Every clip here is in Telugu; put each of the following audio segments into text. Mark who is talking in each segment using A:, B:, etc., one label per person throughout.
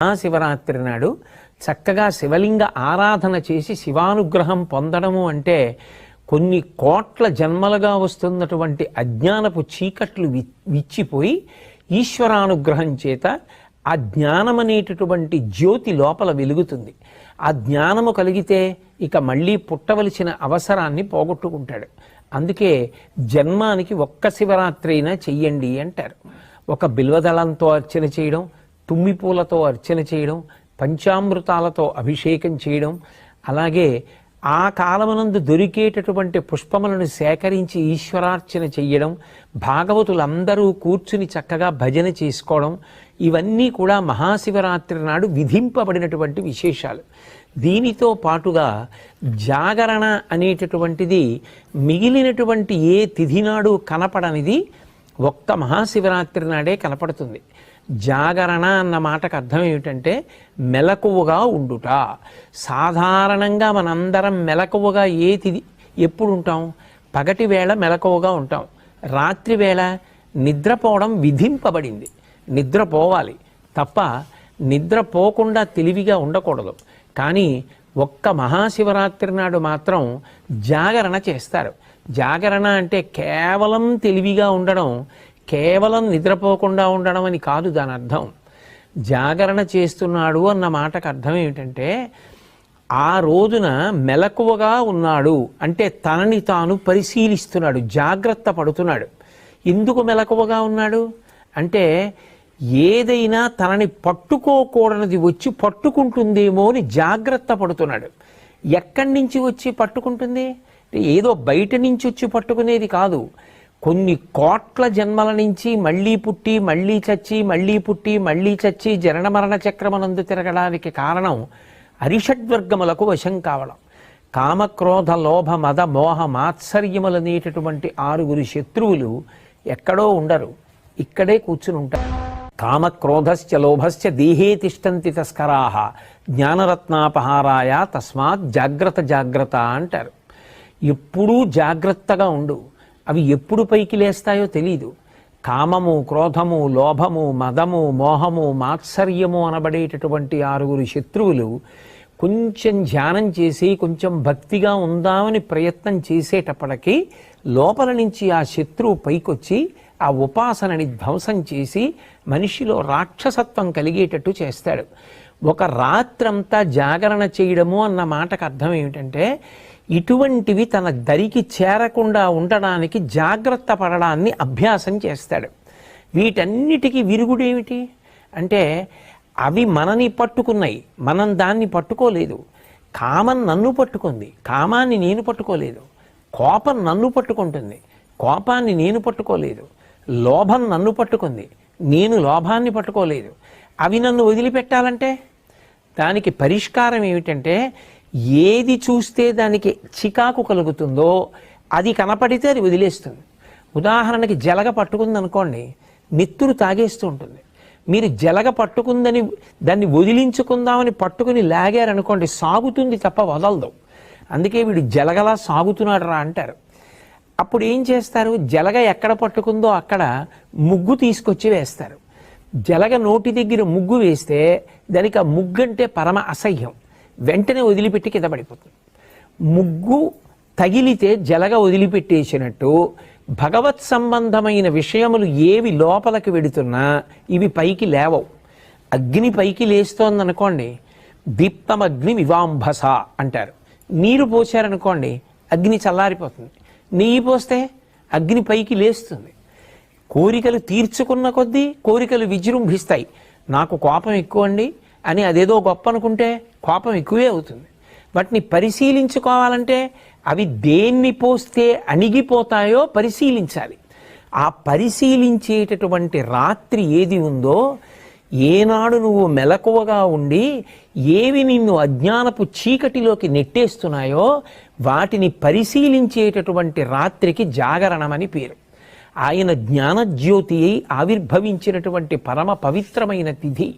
A: మహాశివరాత్రి నాడు చక్కగా శివలింగ ఆరాధన చేసి శివానుగ్రహం పొందడము అంటే కొన్ని కోట్ల జన్మలుగా వస్తున్నటువంటి అజ్ఞానపు చీకట్లు వి విచ్చిపోయి ఈశ్వరానుగ్రహం చేత ఆ జ్ఞానం అనేటటువంటి జ్యోతి లోపల వెలుగుతుంది. ఆ జ్ఞానము కలిగితే ఇక మళ్ళీ పుట్టవలసిన అవసరాన్ని పోగొట్టుకుంటాడు. అందుకే జన్మానికి ఒక్క శివరాత్రి అయినా చెయ్యండి అంటారు. ఒక బిల్వదళంతో అర్చన చేయడం తుమ్మి పూలతో అర్చన చేయడం పంచామృతాలతో అభిషేకం చేయడం అలాగే ఆ కాలమునందు దొరికేటటువంటి పుష్పములను సేకరించి ఈశ్వరార్చన చెయ్యడం భాగవతులందరూ కూర్చుని చక్కగా భజన చేసుకోవడం ఇవన్నీ కూడా మహాశివరాత్రి నాడు విధింపబడినటువంటి విశేషాలు. దీనితో పాటుగా జాగరణ అనేటటువంటిది మిగిలినటువంటి ఏ తిథి నాడు కనపడనిది ఒక్క మహాశివరాత్రి నాడే కనపడుతుంది. జాగరణ అన్న మాటకు అర్థం ఏమిటంటే మెలకువగా ఉండుట. సాధారణంగా మనందరం మెలకువగా ఏది ఎప్పుడు ఉంటాం పగటి వేళ మెలకువగా ఉంటాం. రాత్రి వేళ నిద్రపోవడం విధింపబడింది. నిద్రపోవాలి. తప్ప నిద్రపోకుండా తెలివిగా ఉండకూడదు. కానీ ఒక్క మహాశివరాత్రి నాడు మాత్రం జాగరణ చేస్తారు. జాగరణ అంటే కేవలం తెలివిగా ఉండడం కేవలం నిద్రపోకుండా ఉండడం అని కాదు దాని అర్థం. జాగరణ చేస్తున్నాడు అన్న మాటకు అర్థం ఏమిటంటే ఆ రోజున మెలకువగా ఉన్నాడు. అంటే తనని తాను పరిశీలిస్తున్నాడు జాగ్రత్త పడుతున్నాడు. ఎందుకు మెలకువగా ఉన్నాడు? అంటే ఏదైనా తనని పట్టుకోకూడనిది వచ్చి పట్టుకుంటుందేమో అని జాగ్రత్త పడుతున్నాడు. ఎక్కడి నుంచి వచ్చి పట్టుకుంటుంది? ఏదో బయట నుంచి వచ్చి పట్టుకునేది కాదు. కొన్ని కోట్ల జన్మల నుంచి మళ్ళీ పుట్టి మళ్ళీ చచ్చి మళ్ళీ పుట్టి మళ్ళీ చచ్చి జనన మరణ చక్రమనందు తిరగడానికి కారణం అరిషడ్వర్గములకు వశం కావడం. కామక్రోధ లోభ మద మోహ మాత్సర్యములనేటటువంటి ఆరుగురు శత్రువులు ఎక్కడో ఉండరు. ఇక్కడే కూర్చుని ఉంటారు. కామక్రోధశ్చ లోభశ్చ దేహే తిష్టంతి తస్కరాహ జ్ఞానరత్నాపహారాయ తస్మాత్ జాగ్రత్త జాగ్రత్త అంటారు. ఎప్పుడూ జాగ్రత్తగా ఉండు. అవి ఎప్పుడు పైకి లేస్తాయో తెలీదు. కామము క్రోధము లోభము మదము మోహము మాత్సర్యము అనబడేటటువంటి ఆరుగురు శత్రువులు కొంచెం ధ్యానం చేసి కొంచెం భక్తిగా ఉందామని ప్రయత్నం చేసేటప్పటికీ లోపల నుంచి ఆ శత్రువు పైకొచ్చి ఆ ఉపాసనని ధ్వంసం చేసి మనిషిలో రాక్షసత్వం కలిగేటట్టు చేస్తాడు. ఒక రాత్రంతా జాగరణ చేయడము అన్న మాటకు అర్థం ఏమిటంటే ఇటువంటివి తన దరికి చేరకుండా ఉండడానికి జాగ్రత్త పడడాన్ని అభ్యాసం చేస్తాడు. వీటన్నిటికీ విరుగుడేమిటి? అంటే అవి మనని పట్టుకున్నాయి. మనం దాన్ని పట్టుకోలేదు. కామం నన్ను పట్టుకుంది. కామాన్ని నేను పట్టుకోలేదు. కోపం నన్ను పట్టుకుంటుంది. కోపాన్ని నేను పట్టుకోలేదు. లోభం నన్ను పట్టుకుంది. నేను లోభాన్ని పట్టుకోలేదు. అవి నన్ను వదిలిపెట్టాలంటే? దానికి పరిష్కారం ఏమిటంటే ఏది చూస్తే దానికి చికాకు కలుగుతుందో అది కనపడితే అది వదిలేస్తుంది. ఉదాహరణకి జలగ పట్టుకుంది అనుకోండి నెత్తురు తాగేస్తూ ఉంటుంది. మీరు జలగ పట్టుకుందని దాన్ని వదిలించుకుందామని పట్టుకుని లాగారనుకోండి సాగుతుంది తప్ప వదలదు. అందుకే వీడు జలగలా సాగుతున్నాడు రా అంటారు. అప్పుడు ఏం చేస్తారు? జలగ ఎక్కడ పట్టుకుందో అక్కడ ముగ్గు తీసుకొచ్చి వేస్తారు. జలగ నోటి దగ్గర ముగ్గు వేస్తే దానికి ఆ ముగ్గు అంటే పరమ అసహ్యం. వెంటనే వదిలిపెట్టి కింద పడిపోతుంది. ముగ్గు తగిలితే జలగ వదిలిపెట్టేసినట్టు భగవత్ సంబంధమైన విషయములు ఏవి లోపలికి వెడుతున్నా ఇవి పైకి లేవవు. అగ్ని పైకి లేస్తోందనుకోండి దీప్తమగ్ని వివాంభస అంటారు. నీరు పోసారనుకోండి అగ్ని చల్లారిపోతుంది. నెయ్యి పోస్తే అగ్ని పైకి లేస్తుంది. కోరికలు తీర్చుకున్న కొద్దీ కోరికలు విజృంభిస్తాయి. నాకు కోపం ఎక్కువ అండి అని అదేదో గొప్ప అనుకుంటే కోపం ఎక్కువే అవుతుంది. వాటిని పరిశీలించుకోవాలంటే అవి దేన్ని పోస్తే అణిగిపోతాయో పరిశీలించాలి. ఆ పరిశీలించేటటువంటి రాత్రి ఏది ఉందో ఏనాడు నువ్వు మెలకువగా ఉండి ఏవి నిన్ను అజ్ఞానపు చీకటిలోకి నెట్టేస్తున్నాయో వాటిని పరిశీలించేటటువంటి రాత్రికి జాగరణమని పేరు. ఆయన జ్ఞానజ్యోతి ఆవిర్భవించినటువంటి పరమ పవిత్రమైన తిథి.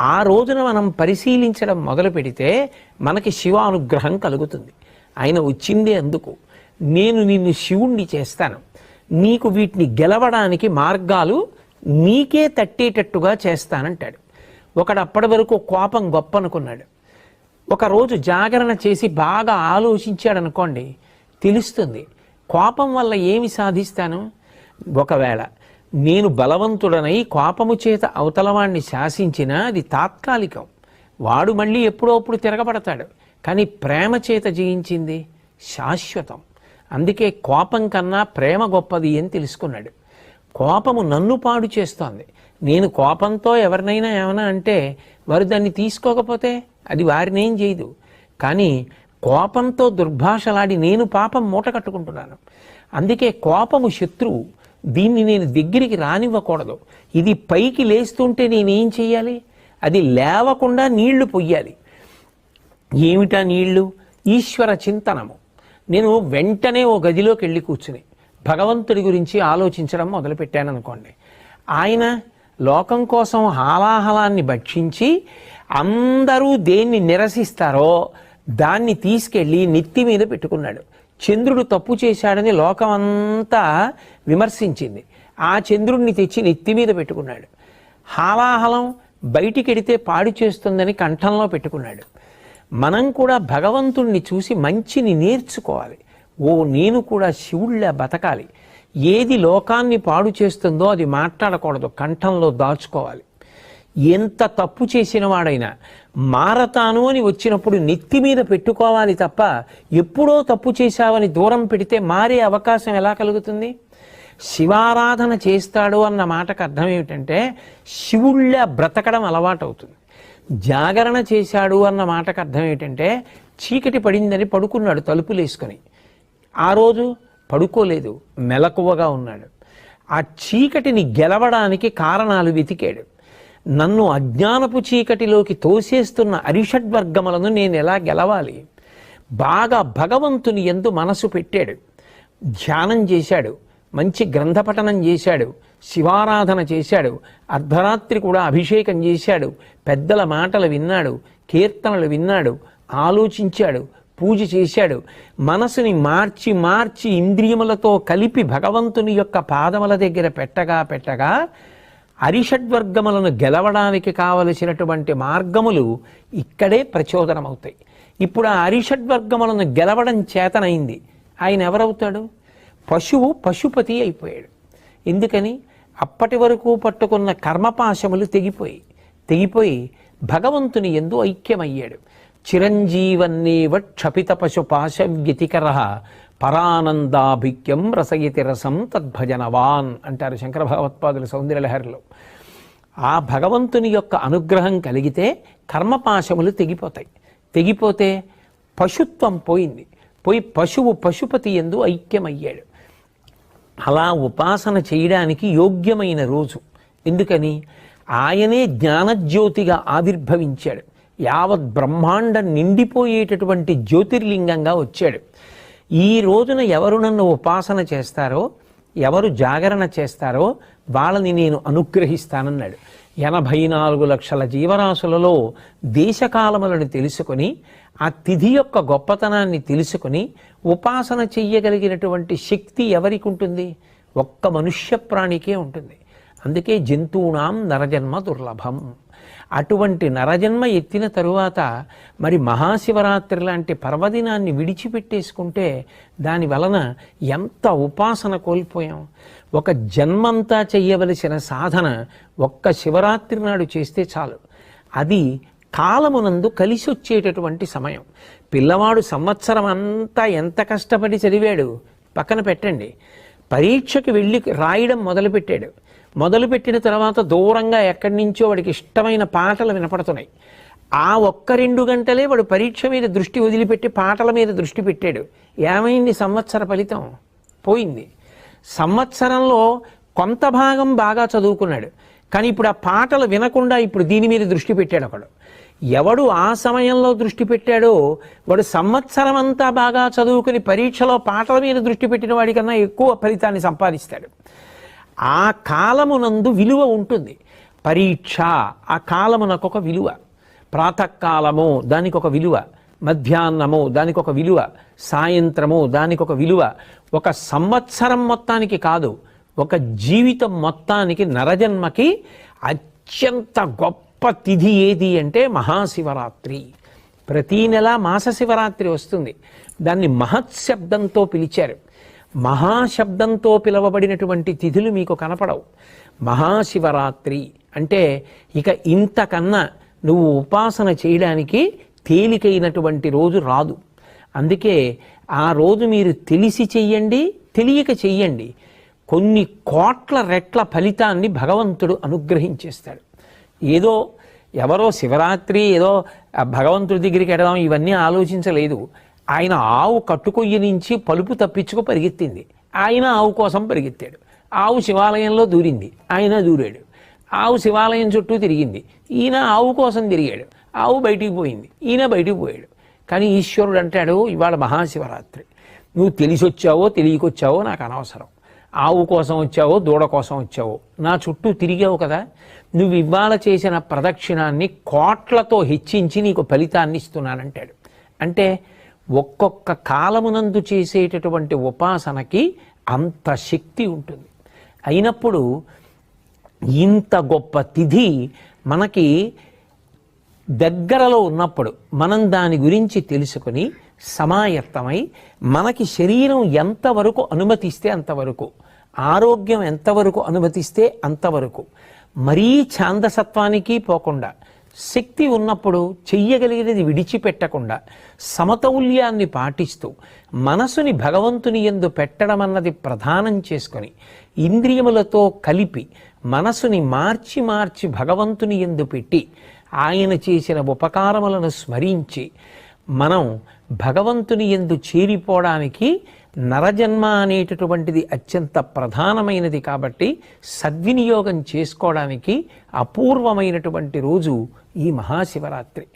A: ఆ రోజున మనం పరిశీలించడం మొదలు పెడితే మనకి శివానుగ్రహం కలుగుతుంది. ఆయన వచ్చిందే అందుకు. నేను నిన్ను శివుణ్ణి చేస్తాను. నీకు వీటిని గెలవడానికి మార్గాలు నీకే తట్టేటట్టుగా చేస్తానంటాడు. ఒకడు అప్పటి వరకు కోపం గొప్ప అనుకున్నాడు ఒకరోజు జాగరణ చేసి బాగా ఆలోచించాడు అనుకోండి తెలుస్తుంది. కోపం వల్ల ఏమి సాధిస్తాను? ఒకవేళ నేను బలవంతుడనై కోపము చేత అవతలవాణ్ణి శాసించినా అది తాత్కాలికం. వాడు మళ్ళీ ఎప్పుడోప్పుడు తిరగబడతాడు. కానీ ప్రేమ చేత జయించింది శాశ్వతం. అందుకే కోపం కన్నా ప్రేమ గొప్పది అని తెలుసుకున్నాడు. కోపము నన్ను పాడు చేస్తోంది. నేను కోపంతో ఎవరినైనా ఏమైనా అంటే వారు దాన్ని తీసుకోకపోతే అది వారినేం చేయదు. కానీ కోపంతో దుర్భాషలాడి నేను పాపం మూట కట్టుకుంటున్నాను. అందుకే కోపము శత్రువు. దీన్ని నేను దగ్గరికి రానివ్వకూడదు. ఇది పైకి లేస్తుంటే నేనేం చేయాలి అది లేవకుండా నీళ్ళు పొయ్యాలి. ఏమిటా నీళ్ళు? ఈశ్వర చింతనము. నేను వెంటనే ఓ గదిలోకి వెళ్ళి కూర్చుని భగవంతుడి గురించి ఆలోచించడం మొదలుపెట్టాను అనుకోండి ఆయన లోకం కోసం హాలాహలాన్ని భక్షించి అందరూ దేన్ని నిరసిస్తారో దాన్ని తీసుకెళ్ళి నెత్తి మీద పెట్టుకున్నాడు. చంద్రుడు తప్పు చేశాడని లోకమంతా విమర్శించింది. ఆ చంద్రుడిని తెచ్చి నెత్తి మీద పెట్టుకున్నాడు. హాలాహలం బయటికెడితే పాడు చేస్తుందని కంఠంలో పెట్టుకున్నాడు. మనం కూడా భగవంతుణ్ణి చూసి మంచిని నేర్చుకోవాలి. ఓ నేను కూడా శివుళ్ళ బతకాలి. ఏది లోకాన్ని పాడు చేస్తుందో అది మాట్లాడకూడదు కంఠంలో దాచుకోవాలి. ఎంత తప్పు చేసిన వాడైనా మారతాను అని వచ్చినప్పుడు నెత్తి మీద పెట్టుకోవాలి తప్ప ఎప్పుడో తప్పు చేశావని దూరం పెడితే మారే అవకాశం ఎలా కలుగుతుంది? శివారాధన చేస్తాడు అన్న మాటకు అర్థం ఏమిటంటే శివుళ్ళ బ్రతకడం అలవాటు అవుతుంది జాగరణ చేశాడు అన్న మాటకు అర్థం ఏంటంటే చీకటి పడిందని పడుకున్నాడు తలుపులేసుకొని ఆ రోజు పడుకోలేదు మెలకువగా ఉన్నాడు. ఆ చీకటిని గెలవడానికి కారణాలు వెతికాడు. నన్ను అజ్ఞానపు చీకటిలోకి తోసేస్తున్న అరిషడ్వర్గములను నేను ఎలా గెలవాలి? బాగా భగవంతుని ఎందు మనసు పెట్టాడు. ధ్యానం చేశాడు. మంచి గ్రంథపఠనం చేశాడు. శివారాధన చేశాడు. అర్ధరాత్రి కూడా అభిషేకం చేశాడు. పెద్దల మాటలు విన్నాడు. కీర్తనలు విన్నాడు. ఆలోచించాడు. పూజ చేశాడు. మనసుని మార్చి మార్చి ఇంద్రియములతో కలిపి భగవంతుని యొక్క పాదముల దగ్గర పెట్టగా పెట్టగా అరిషడ్వర్గములను గెలవడానికి కావలసినటువంటి మార్గములు ఇక్కడే ప్రచోదనమవుతాయి. ఇప్పుడు ఆ అరిషడ్వర్గములను గెలవడం చేతనైంది. ఆయన ఎవరవుతాడు? పశువు పశుపతి అయిపోయాడు. ఎందుకని? అప్పటి వరకు పట్టుకున్న కర్మపాశములు తెగిపోయి తెగిపోయి భగవంతుని ఎందు ఐక్యమయ్యాడు. చిరంజీవన్నేవ క్షపిత పశుపాశ వ్యతికర పరానందాభిక్యం రసయతి రసం తద్భజనవాన్ అంటారు శంకర భగవత్పాదుల సౌందర్యలహరిలో ఆ భగవంతుని యొక్క అనుగ్రహం కలిగితే కర్మపాశములు తెగిపోతాయి. తెగిపోతే పశుత్వం పోయింది. పోయి పశువు పశుపతి ఎందు ఐక్యమయ్యాడు. అలా ఉపాసన చేయడానికి యోగ్యమైన రోజు. ఎందుకని? ఆయనే జ్ఞానజ్యోతిగా ఆవిర్భవించాడు. యావత్ బ్రహ్మాండం నిండిపోయేటటువంటి జ్యోతిర్లింగంగా వచ్చాడు. ఈ రోజున ఎవరు నన్ను ఉపాసన చేస్తారో ఎవరు జాగరణ చేస్తారో వాళ్ళని నేను అనుగ్రహిస్తానన్నాడు. ఎనభై నాలుగు లక్షల జీవరాశులలో దేశకాలములను తెలుసుకొని ఆ తిథి యొక్క గొప్పతనాన్ని తెలుసుకుని ఉపాసన చెయ్యగలిగినటువంటి శక్తి ఎవరికి ఉంటుంది? ఒక్క మనుష్య ప్రాణికే ఉంటుంది. అందుకే జంతువునాం నరజన్మ దుర్లభం. అటువంటి నరజన్మ ఎత్తిన తరువాత మరి మహాశివరాత్రి లాంటి పర్వదినాన్ని విడిచిపెట్టేసుకుంటే దాని వలన ఎంత ఉపాసన కోల్పోయాం. ఒక జన్మంతా చెయ్యవలసిన సాధన ఒక్క శివరాత్రి నాడు చేస్తే చాలు. అది కాలమునందు కలిసి వచ్చేటటువంటి సమయం. పిల్లవాడు సంవత్సరం అంతా ఎంత కష్టపడి చదివాడు? పక్కన పెట్టండి. పరీక్షకి వెళ్ళి రాయడం మొదలుపెట్టాడు. మొదలుపెట్టిన తర్వాత దూరంగా ఎక్కడి నుంచో వాడికి ఇష్టమైన పాటలు వినపడుతున్నాయి. ఆ ఒక్క రెండు గంటలే వాడు పరీక్ష మీద దృష్టి వదిలిపెట్టి పాటల మీద దృష్టి పెట్టాడు. ఏమైంది? సంవత్సర ఫలితం పోయింది. సంవత్సరంలో కొంత భాగం బాగా చదువుకున్నాడు. కానీ ఇప్పుడు ఆ పాటలు వినకుండా ఇప్పుడు దీని మీద దృష్టి పెట్టాడు ఒకడు. ఎవడు ఆ సమయంలో దృష్టి పెట్టాడో వాడు సంవత్సరం అంతా బాగా చదువుకుని పరీక్షలో పాటల మీద దృష్టి పెట్టిన వాడికన్నా ఎక్కువ ఫలితాన్ని సంపాదిస్తాడు. ఆ కాలమునందు విలువ ఉంటుంది. పరీక్ష ఆ కాలమునకు ఒక విలువ. ప్రాతకాలము దానికి ఒక విలువ. మధ్యాహ్నము దానికి ఒక విలువ. సాయంత్రము దానికి ఒక విలువ. ఒక సంవత్సరం మొత్తానికి కాదు ఒక జీవితం మొత్తానికి నరజన్మకి అత్యంత గొప్ప తిథి ఏది అంటే మహాశివరాత్రి. ప్రతీ నెల మాస శివరాత్రి వస్తుంది. దాన్ని మహత్ శబ్దంతో పిలిచారు. మహాశబ్దంతో పిలవబడినటువంటి తిథులు మీకు కనపడవు. మహాశివరాత్రి అంటే ఇక ఇంతకన్నా నువ్వు ఉపాసన చేయడానికి తేలికైనటువంటి రోజు రాదు. అందుకే ఆ రోజు మీరు తెలిసి చెయ్యండి తెలియక చెయ్యండి. కొన్ని కోట్ల రెట్ల ఫలితాన్ని భగవంతుడు అనుగ్రహించేస్తాడు. ఏదో ఎవరో శివరాత్రి ఏదో భగవంతుడి దగ్గరికి ఎడదాం ఇవన్నీ ఆలోచించలేదు. ఆయన ఆవు కట్టుకొయ్యి నుంచి పలుపు తప్పించుకు పరిగెత్తింది. ఆయన ఆవు కోసం పరిగెత్తాడు. ఆవు శివాలయంలో దూరింది. ఆయన దూరాడు. ఆవు శివాలయం చుట్టూ తిరిగింది. ఈయన ఆవు కోసం తిరిగాడు. ఆవు బయటికి పోయింది. ఈయన బయటికి పోయాడు. కానీ ఈశ్వరుడు అంటాడు ఇవాళ మహాశివరాత్రి. నువ్వు తెలిసి వచ్చావో తెలియకొచ్చావో నాకు అనవసరం. ఆవు కోసం వచ్చావో దూడ కోసం వచ్చావో. నా చుట్టూ తిరిగావు కదా. నువ్వు ఇవాళ చేసిన ప్రదక్షిణాన్ని కోట్లతో హెచ్చించి నీకు ఫలితాన్ని ఇస్తున్నానంటాడు. అంటే ఒక్కొక్క కాలమునందు చేసేటటువంటి ఉపాసనకి అంత శక్తి ఉంటుంది. అయినప్పుడు ఇంత గొప్ప తిథి మనకి దగ్గరలో ఉన్నప్పుడు మనం దాని గురించి తెలుసుకొని సమాయత్తమై మనకి శరీరం ఎంతవరకు అనుమతిస్తే అంతవరకు ఆరోగ్యం ఎంతవరకు అనుమతిస్తే అంతవరకు మరీ ఛాందసత్వానికి పోకుండా శక్తి ఉన్నప్పుడు చెయ్యగలిగినది విడిచిపెట్టకుండా సమతౌల్యాన్ని పాటిస్తూ మనసుని భగవంతుని ఎందు పెట్టడం అన్నది ప్రధానం చేసుకొని ఇంద్రియములతో కలిపి మనసుని మార్చి మార్చి భగవంతుని ఎందు పెట్టి ఆయన చేసిన ఉపకారములను స్మరించి మనం భగవంతుని ఎందు చేరిపోవడానికి నరజన్మ అనేటటువంటిది అత్యంత ప్రధానమైనది కాబట్టి సద్వినియోగం చేసుకోవడానికి అపూర్వమైనటువంటి రోజు ఈ మహాశివరాత్రి.